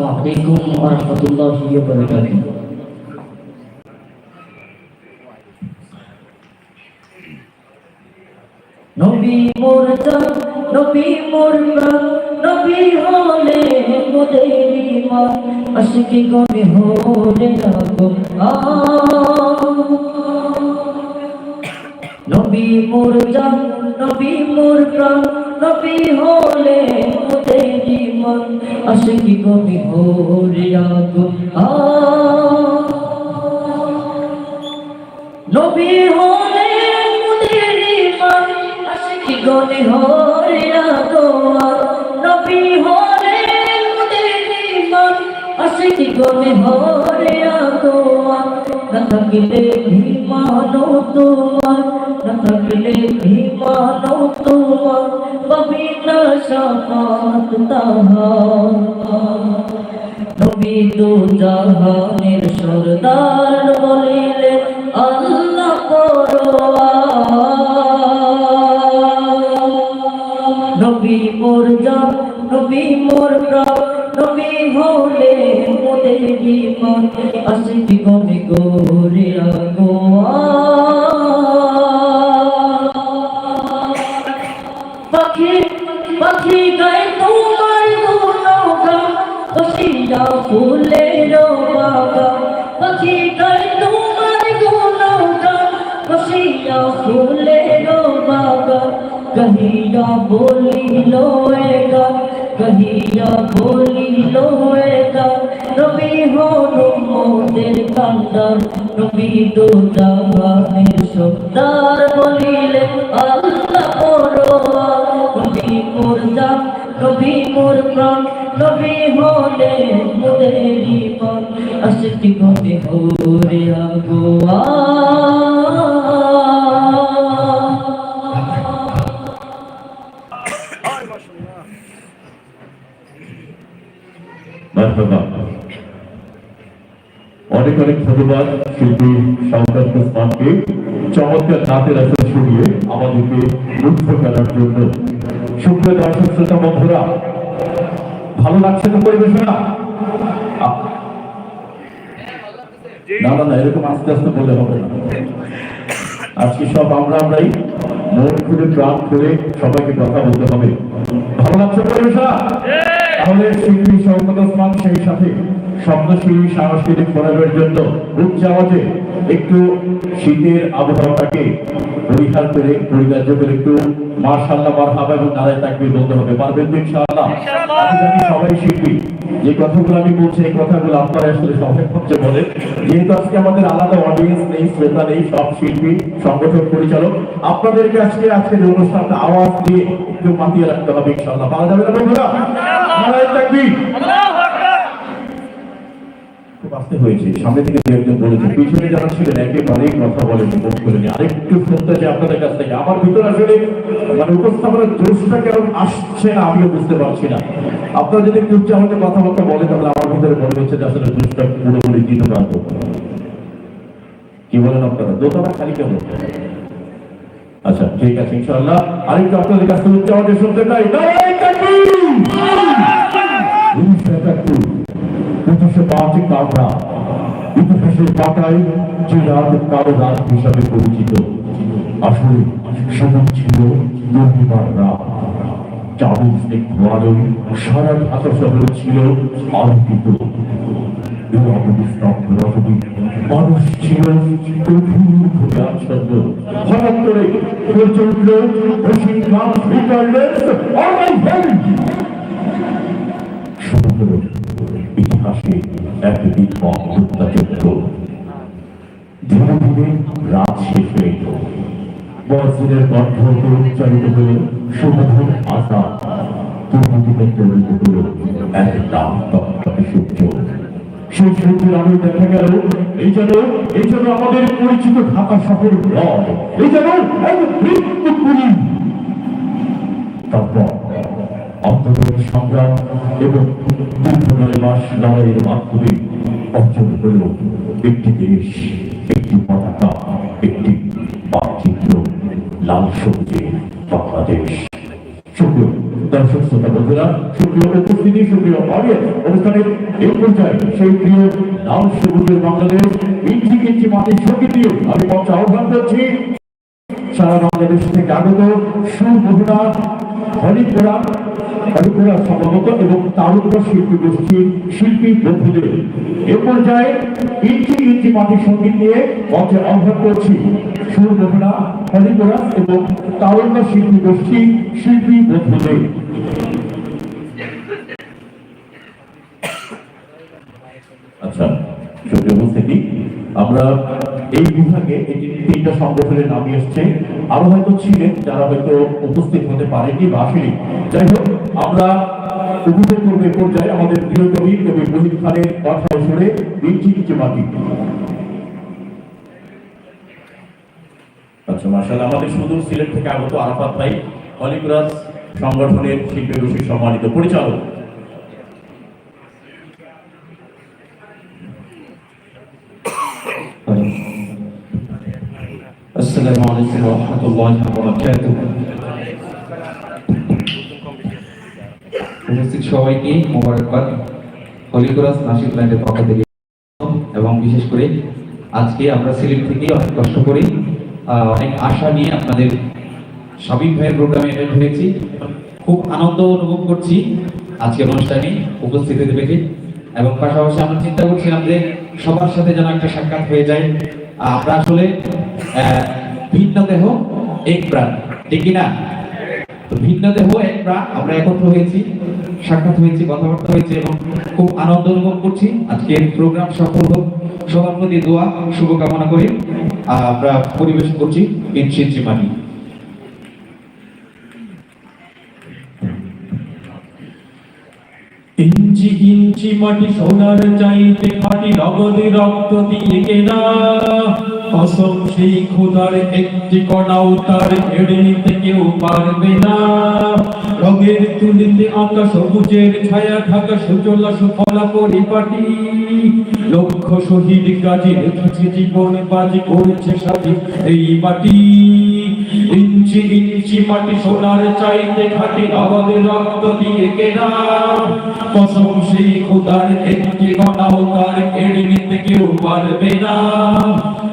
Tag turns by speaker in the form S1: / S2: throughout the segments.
S1: আসসালামু আলাইকুম ওয়া রাহমাতুল্লাহি ওয়া বারাকাতুহু নবী মোর নবী মোর নবী হলে মোদের ইমান আশিকি গনে হলে লাগো নবী মোর নবী মোর প্রাণ নবী হলে মোদের আশিকি গনে হলে লাগো আ। নবী হলে মোদের ইমান আশিকি গনে হলে লাগো নবী হলে মোদের ইমান আশিকি গনে হলে লাগো না থাকিলে ইমানো তোমার না থাকিলে ইমানো তোমার নবী তো জাহানের সরদার বলিলে আল্লাহ নবী মোর জান নবী মোর প্রাণ নবী হলে মোদের জীবন আসিটি গমে গোরে আগোয়া পাখি পাখি গায়ে তোমার গুণগান বসিয়া ফুলের বাগান পাখি গায়ে তোমার গুণগান বসিয়া ফুলের গান কহিয়া বলিল এ গান নবী হল মোদের কান্দার নবী দো জাহানের সর্দার বলিলে, আল্লাহ পরোয়া নবী মোর জান নবী মোর প্রাণ নবী হলে মোদের জীবন আশিকি গনে হরে আগোয়া
S2: ধন্যবাদ শিল্পী ওসমানকে চমৎকার নাতের আসর শুনিয়ে আমাদেরকে মুগ্ধ করার জন্য। সুপ্রিয় দর্শক, শ্রোতা বন্ধুরা, ভালো লাগছে তো পরিবেশনা? না না না, এরকম আস্তে আস্তে বলে হবে না। আজকে সব আমরা আমরাই মন খুলে, প্রাণ খুলে সবাইকে কথা বলতে হবে। ভালো লাগছে পরিবেশনা? তাহলে শিল্পী ওসমান সেই সাথে শব্দশিল্পী সাংস্কৃতিক ফোরামের জন্য উচ্চ আওয়াজে একটু শীতের আবহাওয়াটাকে পরিহার করে পরিহার্য করে একটু মার্শাল্লাহ মারহাবা এবং নারায় তাকবি বলতে হবে। পারবেন তো ইনশাআল্লাহ? আমি সবাই শিল্পী যে কথাগুলো আমি বলছি এই কথাগুলো আপনারা আসলে সবাই হচ্ছে বলে। যেহেতু আজকে আমাদের আলাদা অডিয়েন্স নেই শ্রোতা নেই সব শিল্পী সংগঠন পরিচালক। আপনাদেরকে আজকে আজকের অনুষ্ঠানটা আওয়াজ দিয়ে একটু মাতিয়ে রাখতে হবে ইনশাআল্লাহ। পারা যাবে না বন্ধুরা? নারায় তাকবীর। খুব আস্তে হয়েছে। সামনে থেকে দু একজন বলেছে, পিছনে যারা ছিলেন একেবারেই কথা বলেন, মুখ করেনি আরেকটু শুনতে চাই আপনাদের কাছ থেকে। আমার ভিতরে আসলে মানে উপস্থাপনের জোশটা কেমন আসছে না, আমিও বুঝতে পারছি না। আপনারা যদি একটু উচ্চ আমাকে কথাবার্তা বলেন, তাহলে আমার ভিতরে মনে হচ্ছে যে আসলে জোশটা পুরোপুরি দিতে পারব কি বলেন আপনারা? দোতলা খালি কেমন? আচ্ছা ঠিক আছে, ইনশাআল্লাহ। আরেকটু আপনাদের কাছ থেকে উচ্চ আমাকে শুনতে চাই। পাঁচই কামরা। ইতিহাসের পাতায় যে রাত কালো রাত হিসাবে পরিচিত। আসলে সেদিন ছিল পূর্ণিমার রাত। চাঁদের স্নিগ্ধ আলোয় সারা ঢাকা শহর ছিল আলোকিত। মানুষ ছিল প্রচুর ভূমি আচ্ছন্ন। হঠাৎ করে প্রচণ্ড সমগ্র ইতিহাসে এক বিপদ হত্যাযজ্ঞ ধীরে ধীরে রাত শেষ হয়ে গেল। বজ্রের কণ্ঠ উচ্চারিত হল শুভধন আশা সূর্য। দেখা গেল, এই এই আমাদের পরিচিত এই তারপর আন্দোলন সংগ্রাম এবং দীর্ঘ মাস লড়াইয়ের মাধ্যমে অর্জন হল একটি দেশ, একটি পতাকা, একটি মানচিত্র লাল সবুজে বাংলাদেশ। শুক্র দর্শক, শ্রোতা বন্ধুরা, সুপ্রিয় উপস্থিতি, সুপ্রিয় অডিয়েন্স অনুষ্ঠানের এই পর্যায়ে সেই প্রিয় লাল সবুজের বাংলাদেশ, ইঞ্চি ইঞ্চি মাটির সংগীত দিয়ে আমি মঞ্চ আহ্বান করছি। সারা বাংলাদেশ থেকে আগত সুমহিলা হরিপুরা হরিপুরা সম্ভবত এবং তারুণ্য শিল্পী গোষ্ঠীর শিল্পী বন্ধুদের। এ পর্যায়ে ইঞ্চি ইঞ্চি মাটির সংগীত নিয়ে মঞ্চে আহ্বান করছি সুমহিলা হরিপুরা এবং তারুণ্য শিল্পী গোষ্ঠীর শিল্পী বন্ধুদের। আচ্ছা সুপ্রিয় উপস্থিতি, আমরা এই বিভাগে যে তিনটা সংগঠনের নামই এসছে, আরও হয়তো ছিলেন যারা হয়তো উপস্থিত হতে পারেনি বা আসেনি। যাই হোক, আমরা পর্যায়ে আমাদের প্রিয় কবি কবি খানের শুনে মাটি আচ্ছা মার্শাল আমাদের সুদূর সিলেট থেকে আগত আরাফাত ভাই অলিকুরাজ সংগঠনের শিল্পী সম্মানিত পরিচালক।
S3: السلام عليكم ورحمة الله وبركاته উপস্থিত সবাইকে মোবারকবাদ হলিকুরাস নাসিক ল্যান্ডের পক্ষ থেকে এবং বিশেষ করে আজকে আমরা সিলেট থেকে অনেক কষ্ট করে আহ, অনেক আশা নিয়ে আপনাদের সাবিক ভাইয়ের প্রোগ্রামে অ্যাটেন্ড হয়েছি খুব আনন্দ অনুভব করছি আজকের অনুষ্ঠানে উপস্থিত হতে পেরে এবং পাশাপাশি আমরা চিন্তা করছিলাম যে সবার সাথে যেন একটা সাক্ষাৎ হয়ে যায় আহ, আমরা আসলে আহ, ভিন্ন দেহ এক প্রাণ। ঠিক কি না ভিন্ন দেহ এক প্রাণ আমরা একত্র হয়েছি সাক্ষাৎ হয়েছি কথাবার্তা হয়েছে এবং খুব আনন্দ অনুভব করছি। আজকের প্রোগ্রাম সফল হোক। সবার প্রতি দোয়া শুভকামনা করে। আহ, আমরা পরিবেশন করছি ইনসিন মানি
S4: ইঞ্চি ইঞ্চি মাটি সোনার চাইতে খাটি নগদে রক্ত দিয়ে কেনা। কসম সেই খোদার একটি কণাও তার কেড়ে নিতে কেউ পারবে না। রঙের তুলিতে আঁকা সবুজের ছায়া ঢাকা সুজলা সুফলা পরিপাটি। লক্ষ শহীদ কাজে রেখেছে জীবন, বাজি করেছে স্বাধীন এই মাটি। ইঞ্চি ইঞ্চি মাটি সোনার চাইতে খাটি আমাদের রক্ত দিয়ে কেনা। কসম সেই খোদার একটি গণাও তার কেড়ে নিতে কেউ পারবে না।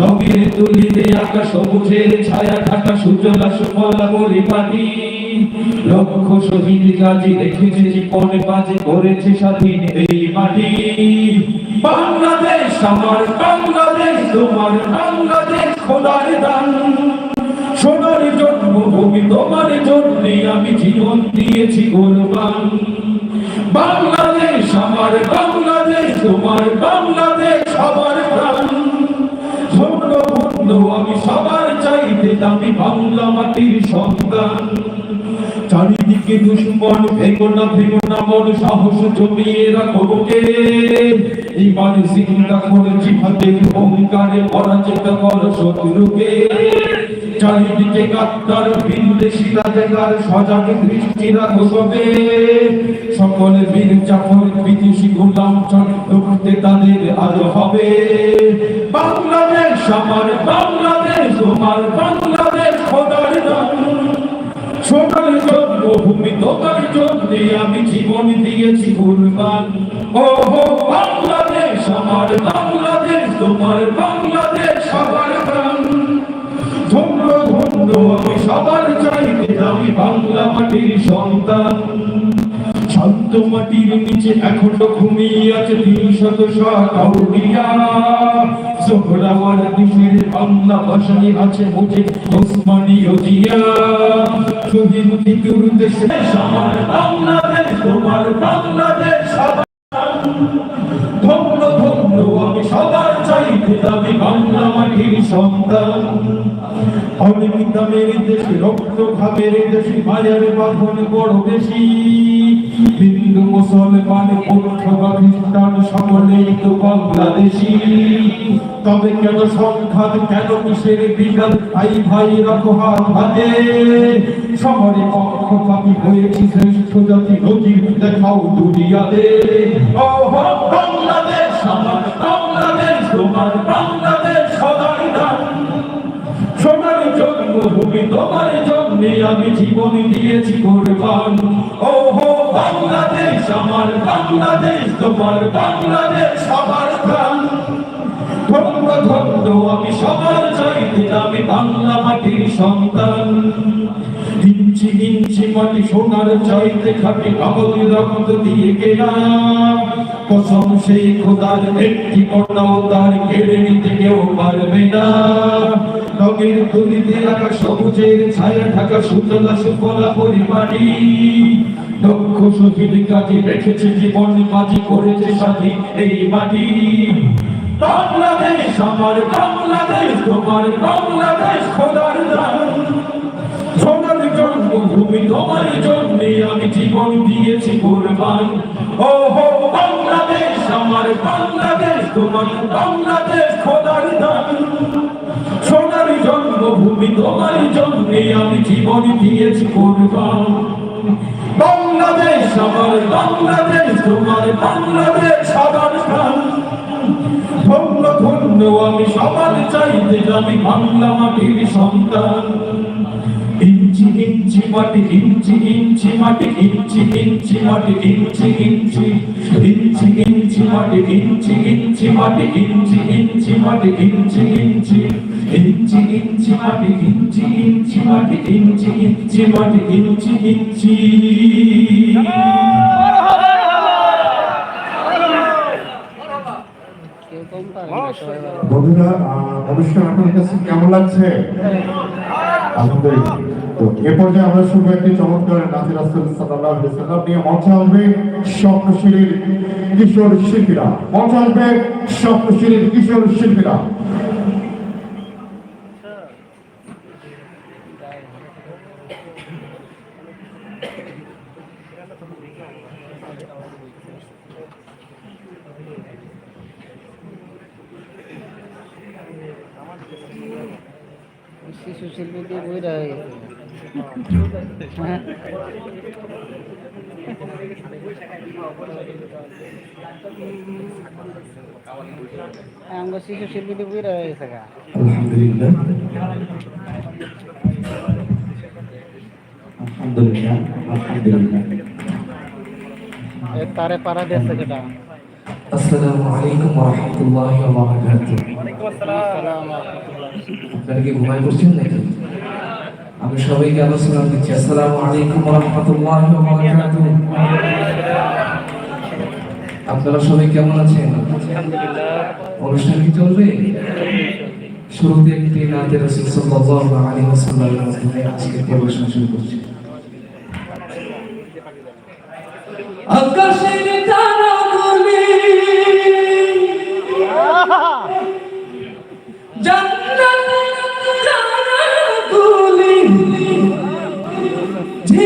S4: রঙের তুলিতে আকাশ সবুজের ছায়া ঢাকা সুজলা সুফলা পরিপাটি লক্ষ শহীদ গাজী রেখেছে জীবন বাজে, করেছে স্বাধীন এই মাটি। বাংলাদেশ আমার, বাংলাদেশ তোমার, বাংলাদেশ খোদার দান। সোনার জন্মভূমি তোমার জন্যে আমি জীবন দিয়েছি কোরবান। বাংলাদেশ আমার, বাংলাদেশ তোমার, বাংলাদেশ সবার প্রাণ। আমি সবার চাইতে দামি বাংলা মাটির সন্তান। চারিদিকে দুশ্মন, ভেঙো না ভেঙো না মন সাহস জমিয়ে রাখো বুকে এই মানসিক রাখো জিহাদের অহংকারে পরাজিত কর শত্রুকে। চারিদিকে কাত্তার বিন্দেশি রাজাকার সজাগ দৃষ্টি রাখো সবে সকল বীর জাফর, বিদেশি গোলাম চক্রবর্তী তাদের আলো হবে। বাংলাদেশ আমার, বাংলাদেশ তোমার, বাংলাদেশ খোদার সোনার জন্মভূমি তোমার জন্য আমি জীবন দিয়েছি কুরবান ও হো বাংলাদেশ আমার, বাংলাদেশ তোমার, বাংলাদেশ সবার ধন্য আমি সবার চাইতে আমি বাংলা মাটির সন্তান। শান্ত মাটির নিচে এখনও ঘুমিয়ে আছে তিন শত শাকাউরিয়া জোহরাওয়ার দেশের বাংলা ভাষায় আছে মুঝে ওসমানীয় জিয়া শহীদ মৃত্যুর দেশে আমার বাংলাদেশ, তোমার বাংলাদেশ ধন্য ধন্য, আমি সবার চাইতে আমি বাংলা মাটির সন্তান। অনেক দামের দেশে রক্ত ঘামের দেশে মায়ের বাঁধন বড় বেশি হিন্দু মুসলমান বৌদ্ধ বা সকলেই তো বাংলাদেশি তবে কেন সংঘাত কেন কিসের বিঘাত ভাই ভাই রাখো হাত হাতে শহরে পক্ষপাতি হয়েছি শ্রেষ্ঠ জাতি নজির দেখাও দুনিয়াতে বাংলাদেশ বাংলাদেশ তোমার বাংলাদেশ জন্মভূমি তোমার জন্য আমি জীবন দিয়েছি কোরবান। ও হো বাংলাদেশ আমার, বাংলাদেশ তোমার, বাংলাদেশ সবার প্রাণ। আমি সবার চাইতে আমি বাংলা মাটির সন্তান। মাটি সোনার চাইতে খাটি রক্ত দিয়ে কসম সেই খোদার একটি তার কেড়ে নিতে কেউ পারবে না। রঙের তুলিতে রাখা সবুজের ছায়া ঢাকা সুতলা সুফলা পরিমাণি দক্ষ শহীদ কাজে রেখেছে জীবন বাজি করেছে স্বাধীন এই মাটি। বাংলাদেশ আমার, বাংলাদেশ তোমার, বাংলাদেশ খোদার জন্মভূমি, তোমার জন্য আমি জীবন দিয়েছি কোরবান। ও হো বাংলাদেশ আমার, বাংলাদেশ তোমার, বাংলাদেশ খোদার দান জন্মভূমি তোমার জন্য আমি জীবন দিয়েছি কোরবান বাংলাদেশ আমার, বাংলাদেশ তোমার, বাংলাদেশ প্রাণ। ধন্য ধন্য, আমি সবার চাইতে আমি বাংলা মাটির সন্তান। ইঞ্চি ইঞ্চি মাটি, ইঞ্চি ইঞ্চি মাটি, ইঞ্চি ইঞ্চি মাটি, ইঞ্চি ইঞ্চি। ইঞ্চি ইঞ্চি মাটি, ইঞ্চি ইঞ্চি মাটি, ইঞ্চি ইঞ্চি মাটি, ইঞ্চি ইঞ্চি। ইঞ্চি ইঞ্চি মাটি, ইঞ্চি ইঞ্চি মাটি, ইঞ্চি ইঞ্চি মাটি, ইঞ্চি ইঞ্চি।
S2: কেমন লাগছে? আলহামদুলিল্লাহ। এ আমরা একটি চমৎকার নাচের রাসূল সাল্লাম নিয়ে। মঞ্চে আসবে স্বপ্নশীলীর কিশোর শিল্পীরা। মঞ্চে আসবে স্বপ্নশীলীর কিশোর শিল্পীরা
S5: শিশু শিল্পী দিয়ে বইটা হয়ে গেছে হ্যাঁ আমরা শিশু শিল্পী দিয়ে বইটা হয়ে গেছে গা
S3: আলহামদুলিল্লাহ। আলহামদুলিল্লাহ আলহামদুলিল্লাহ
S5: তারে পাড়া দিয়েছে কেটা
S6: আসসালামু আপনারা কি ঘুমায় পড়ছেন নাকি আমি সবাইকে আলোচনা দিচ্ছি। আসসালামু আলাইকুম রাহমাতুল্লাহি আপনারা সবাই কেমন আছেন? অনুষ্ঠান কি চলবে? শুরুতে একটি নাতে রাসূল সাল্লাল্লাহু আলাইহি ওয়াসাল্লামের মাধ্যমে আজকে পরিবেশন শুরু করছি। তারাগুলি জান্নাতের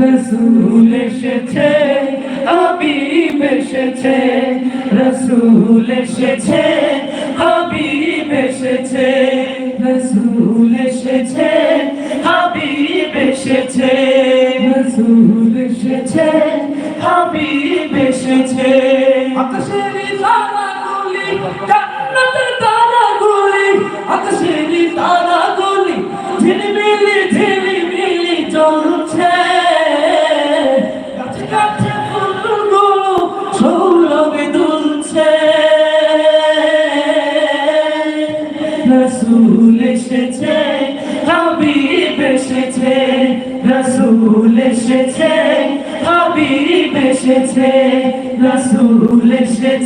S6: রসুল এসেছে, হাবিব এসেছে, রসুল এসেছে, হাবিব এসেছে, রসুল এসেছে, হাবিব এসেছে, রসুল এসেছে, হাবিব এসেছে। আকাশের তারাগুলি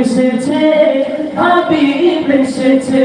S6: এসেছে হাবিব এসেছে।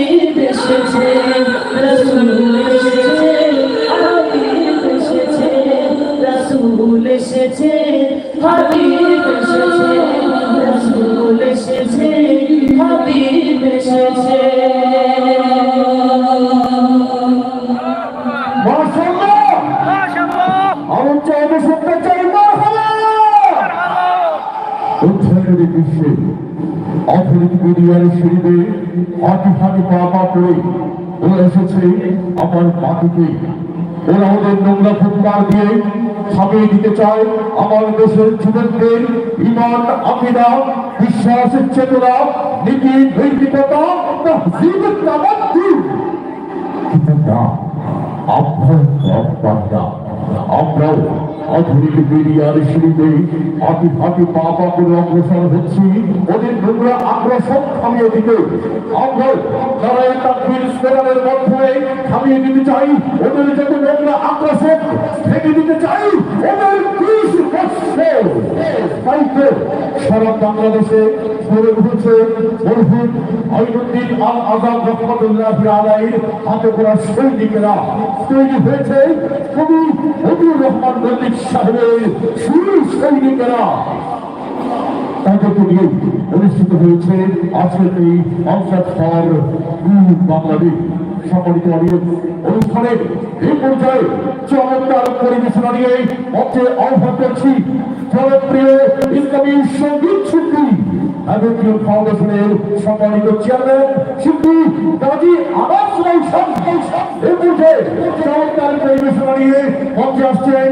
S6: হাবিব এসেছে রসুল এসেছে হাবিব এসেছে রসুল এসেছে হাবিব এসেছে রসুল এসেছে হাবিব এসেছে
S7: শুনতে বিশ্বে সিঁড়িতে হাঁটি হাঁটি পা পা করে ওরা এসেছে আমার মাটিতে। ওরা ওদের নোংরা ফুটকার দিয়ে ছাপিয়ে দিতে চায় আমার দেশের যুবকদের। ইমান আকিদা, বিশ্বাসের চেতনা, নীতি নৈতিকতা আপনার সন্তানরা আমরাও আধুনিক মিডিয়ার সিঁড়িতে হাঁটি হাঁটি পা পা করে অগ্রসর হচ্ছি। ওদের নোংরা আগ্রাসন থামিয়ে দিতে। আমরা যারা এই তাকবীর স্লোগানের মাধ্যমে থামিয়ে দিতে চাই, ওদের যাতে নোংরা আগ্রাসন থেকে দিতে চাই, ওদের তাই তো সারা বাংলাদেশে গড়ে উঠেছে মরহুম আইনুদ্দিন আল আজাদ রহমতুল্লাহ আলাইর হাতে করা সৈনিকেরা। তৈরি হয়েছে কবি মজিবুর রহমান মল্লিক সাহেবের সুর সৈনিকেরা। তাদেরকে নিয়ে অনুষ্ঠিত হয়েছে আজকের এই অংশাদ ফর বাংলাদেশ সম্মানিত অডিয়েন্স অনুষ্ঠানের এই পর্যায়ে চমৎকার পরিবেশনা নিয়ে মঞ্চে আহ্বান করছি জনপ্রিয় ইসলামী সংগীত আবেদীয় ফাউন্ডেশনের সম্মানিত চেয়ারম্যান শিল্পী কাজী আবাস রৌশন। এই পর্যায়ে চমৎকার পরিবেশনা নিয়ে মঞ্চে আসছেন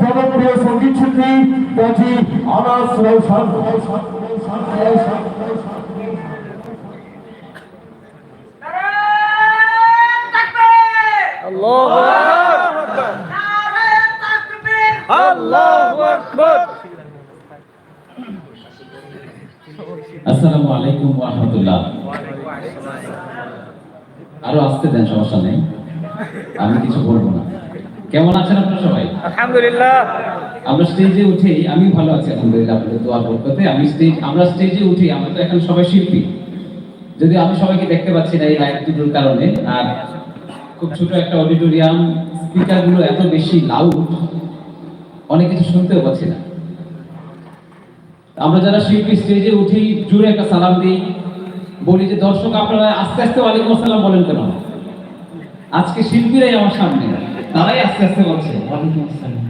S7: জনপ্রিয় সংগীত শিল্পী কাজী আনাস রৌশন।
S8: আল্লাহ
S9: আসসালামু আলাইকুম রহমতুল্লাহ। আরও আসতে দেন সমস্যা নেই। আমি কিছু বলব না। কেমন আছেন আপনারা সবাই?
S5: আলহামদুলিল্লাহ।
S9: আমরা স্টেজে উঠেই আমি ভালো আছি আলহামদুলিল্লাহ আপনাদের দোয়ার বরকতে। আমি স্টেজ আমরা স্টেজে উঠি আমরা তো এখন সবাই শিল্পী। যদি আমি সবাইকে দেখতে পাচ্ছি না এই লাইট দুটোর কারণে। আর খুব ছোট একটা অডিটোরিয়াম স্পিকারগুলো এত বেশি লাউড অনেক কিছু শুনতেও পাচ্ছি না। আমরা যারা শিল্পী স্টেজে উঠি জুড়ে একটা সালাম দিই, বলি যে দর্শক আপনারা আস্তে আস্তে ওয়ালাইকুম আসসালাম বলেন কেন? আজকে শিল্পীরাই আমার সামনে, তারাই আস্তে আস্তে বলছে, ওয়ালাইকুম আসসালাম।